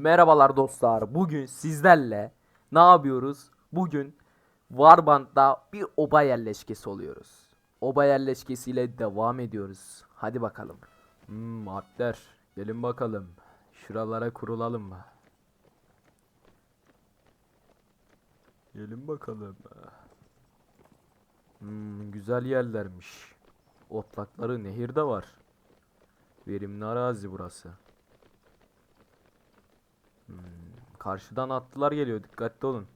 Merhabalar dostlar. Bugün sizlerle ne yapıyoruz? Bugün Warband'da bir oba yerleşkesi oluyoruz. Oba yerleşkesiyle devam ediyoruz. Hadi bakalım. Hmm, Alpler, gelin bakalım. Şuralara kurulalım mı? Gelin bakalım. Hmm, güzel yerlermiş. Otlakları nehirde var. Verimli arazi burası. Karşıdan atlılar geliyor. Dikkatli olun.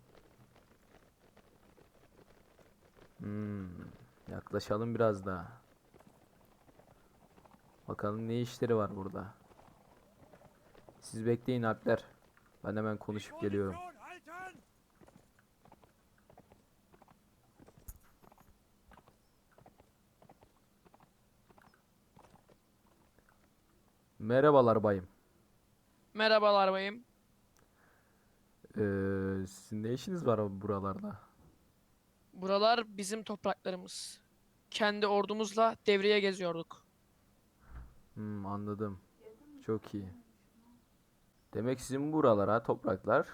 Hmm, yaklaşalım biraz daha. Bakalım ne işleri var burada. Siz bekleyin Alpler. Ben hemen konuşup geliyorum. Merhabalar bayım. Merhabalar bayım. Ee, sizin ne işiniz var buralarda? Buralar bizim topraklarımız. Kendi ordumuzla devreye geziyorduk. Hmm, anladım. Çok iyi. Demek sizin buralara topraklar.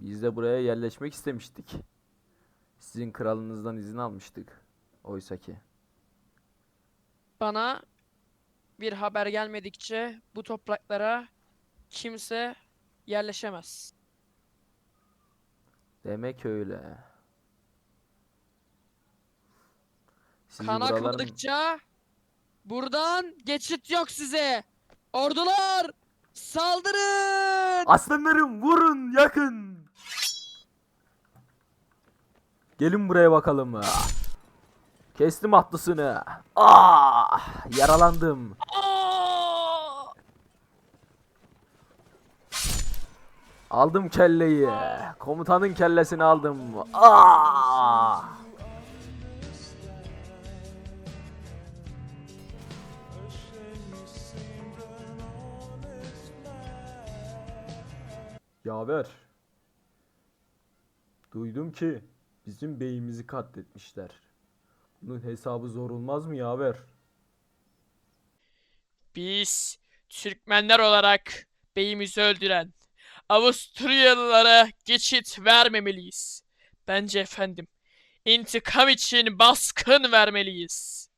Biz de buraya yerleşmek istemiştik. Sizin kralınızdan izin almıştık. Oysa ki. Bana bir haber gelmedikçe bu topraklara kimse yerleşemez. Demek öyle. Sizi Kan buraların- akmadıkça buradan geçit yok size. Ordular saldırın! Aslanlarım vurun yakın. Gelin buraya bakalım. Kestim atlısını. Ah, yaralandım. Aa! Aldım kelleyi. Komutanın kellesini aldım. Ah! Yaver. Duydum ki bizim beyimizi katletmişler. Bunun hesabı zor olmaz mı yaver? Biz Türkmenler olarak beyimizi öldüren Avusturyalılara geçit vermemeliyiz. Bence efendim. İntikam için baskın vermeliyiz.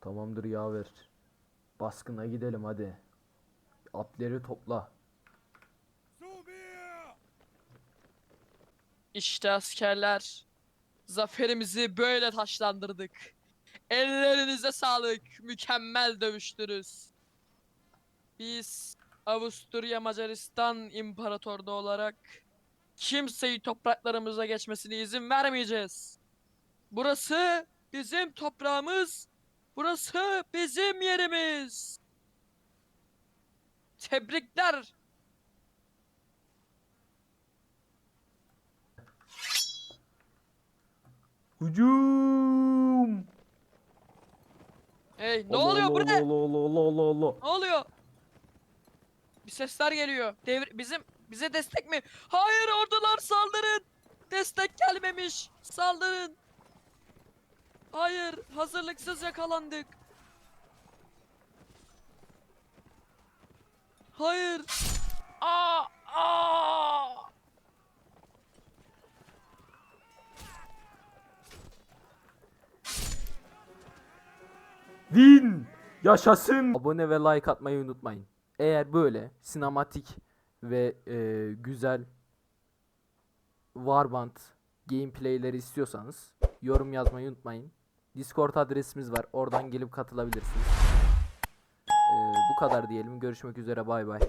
Tamamdır yaver. Baskına gidelim hadi. Atları topla. İşte askerler. Zaferimizi böyle taşlandırdık. Ellerinize sağlık. Mükemmel dövüştünüz. Biz Avusturya Macaristan İmparatorluğu olarak kimseyi topraklarımıza geçmesine izin vermeyeceğiz. Burası bizim toprağımız. Burası bizim yerimiz. Tebrikler. Hücum! Hey ne Allah oluyor Allah bu ne? Allah Allah Allah Allah Allah. Ne oluyor? Bir sesler geliyor. Devir bizim bize destek mi? Hayır ordular saldırın. Destek gelmemiş. Saldırın. Hayır hazırlıksız yakalandık. Hayır. Aa, aa. Win! Yaşasın! Abone ve like atmayı unutmayın. Eğer böyle sinematik ve e, güzel Warband gameplayleri istiyorsanız yorum yazmayı unutmayın. Discord adresimiz var. Oradan gelip katılabilirsiniz. E, bu kadar diyelim. Görüşmek üzere. Bay bay.